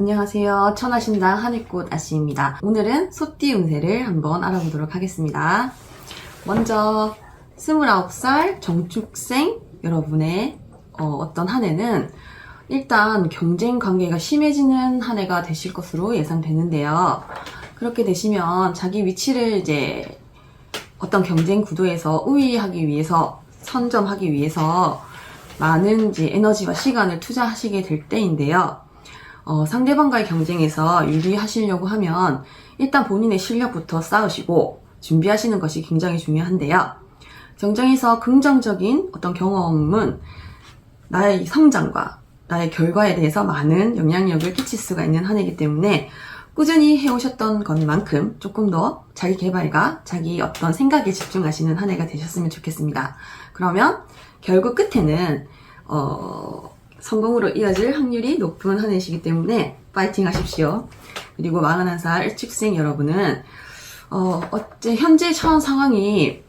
안녕하세요. 천하신당 하늘꽃 아씨입니다. 오늘은 소띠 운세를 한번 알아보도록 하겠습니다. 먼저 29살 정축생 여러분의 어, 떤한 해는 일단 경쟁 관계가 심해지는 한 해가 되실 것으로 예상되는데요. 그렇게 되시면 자기 위치를 이제 어떤 경쟁 구도에서 우위하기 위해서 선점하기 위해서 많은 이제 에너지와 시간을 투자하시게 될 때인데요. 어, 상대방과의 경쟁에서 유리하시려고 하면 일단 본인의 실력부터 쌓으시고 준비하시는 것이 굉장히 중요한데요. 경쟁에서 긍정적인 어떤 경험은 나의 성장과 나의 결과에 대해서 많은 영향력을 끼칠 수가 있는 한 해이기 때문에 꾸준히 해오셨던 것만큼 조금 더 자기 개발과 자기 어떤 생각에 집중하시는 한 해가 되셨으면 좋겠습니다. 그러면 결국 끝에는 어, 성공으로 이어질 확률이 높은 한 해시기 때문에 파이팅 하십시오. 그리고 41살 일축생 여러분은 어, 어째 현재 처한 상황이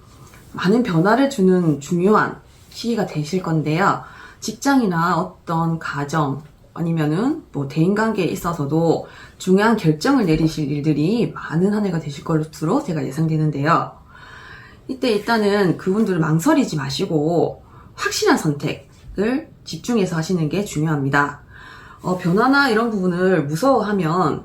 많은 변화를 주는 중요한 시기가 되실 건데요. 직장이나 어떤 가정 아니면은 뭐 대인관계에 있어서도 중요한 결정을 내리실 일들이 많은 한 해가 되실 것으로 제가 예상되는데요. 이때 일단은 그분들을 망설이지 마시고 확실한 선택을 집중해서 하시는 게 중요합니다. 어, 변화나 이런 부분을 무서워하면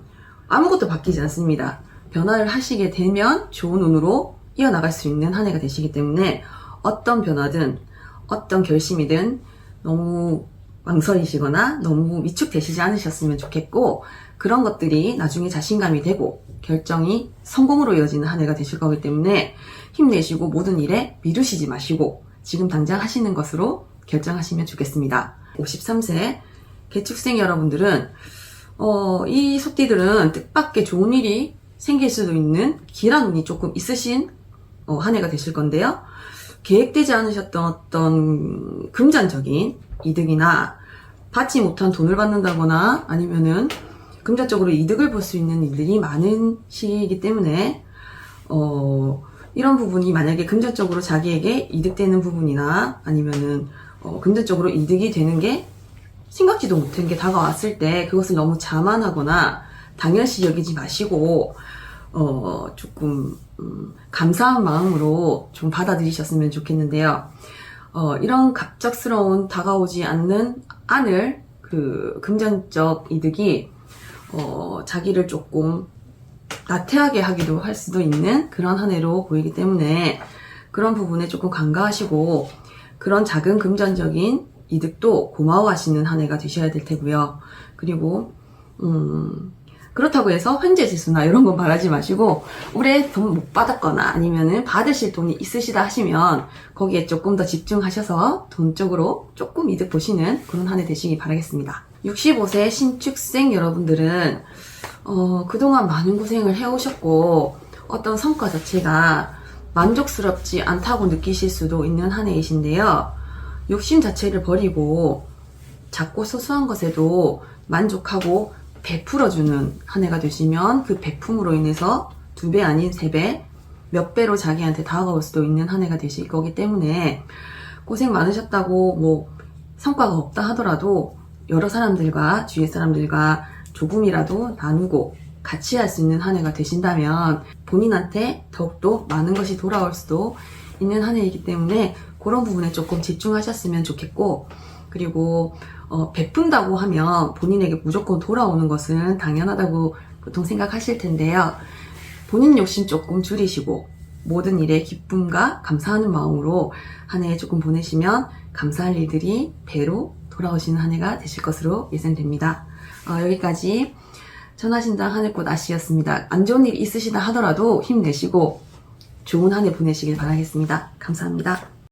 아무것도 바뀌지 않습니다. 변화를 하시게 되면 좋은 운으로 이어나갈 수 있는 한 해가 되시기 때문에 어떤 변화든 어떤 결심이든 너무 망설이시거나 너무 위축되시지 않으셨으면 좋겠고 그런 것들이 나중에 자신감이 되고 결정이 성공으로 이어지는 한 해가 되실 거기 때문에 힘내시고 모든 일에 미루시지 마시고 지금 당장 하시는 것으로 결정하시면 좋겠습니다. 53세 개축생 여러분들은 어, 이 속띠들은 뜻밖의 좋은 일이 생길 수도 있는 길한 운이 조금 있으신 어, 한 해가 되실 건데요. 계획되지 않으셨던 어떤 금전적인 이득이나 받지 못한 돈을 받는다거나 아니면은 금전적으로 이득을 볼 수 있는 일들이 많은 시기이기 때문에 어, 이런 부분이 만약에 금전적으로 자기에게 이득되는 부분이나 아니면은 어, 금전적으로 이득이 되는 게 생각지도 못한 게 다가왔을 때 그것을 너무 자만하거나 당연시 여기지 마시고 어, 조금 음, 감사한 마음으로 좀 받아들이셨으면 좋겠는데요. 어, 이런 갑작스러운 다가오지 않는 안을 그 금전적 이득이 어, 자기를 조금 나태하게 하기도 할 수도 있는 그런 한 해로 보이기 때문에 그런 부분에 조금 간과하시고 그런 작은 금전적인 이득도 고마워하시는 한 해가 되셔야 될 테고요. 그리고 음, 그렇다고 해서 현재 지수나 이런 건 바라지 마시고 올해 돈 못 받았거나 아니면은 받으실 돈이 있으시다 하시면 거기에 조금 더 집중하셔서 돈 쪽으로 조금 이득 보시는 그런 한 해 되시기 바라겠습니다. 65세 신축생 여러분들은 어, 그동안 많은 고생을 해오셨고 어떤 성과 자체가 만족스럽지 않다고 느끼실 수도 있는 한 해이신데요. 욕심 자체를 버리고 작고 소소한 것에도 만족하고 베풀어주는 한 해가 되시면 그 베품으로 인해서 두 배 아닌 세 배, 몇 배로 자기한테 다가올 수도 있는 한 해가 되실 거기 때문에 고생 많으셨다고 뭐 성과가 없다 하더라도 여러 사람들과 주위의 사람들과 조금이라도 나누고 같이 할 수 있는 한 해가 되신다면 본인한테 더욱더 많은 것이 돌아올 수도 있는 한 해이기 때문에 그런 부분에 조금 집중하셨으면 좋겠고 그리고 어, 베푼다고 하면 본인에게 무조건 돌아오는 것은 당연하다고 보통 생각하실 텐데요. 본인 욕심 조금 줄이시고 모든 일에 기쁨과 감사하는 마음으로 한 해 조금 보내시면 감사할 일들이 배로 돌아오시는 한 해가 되실 것으로 예상됩니다. 어, 여기까지 전하신당 하늘꽃 아씨였습니다. 안 좋은 일이 있으시다 하더라도 힘내시고 좋은 한 해 보내시길 바라겠습니다. 감사합니다.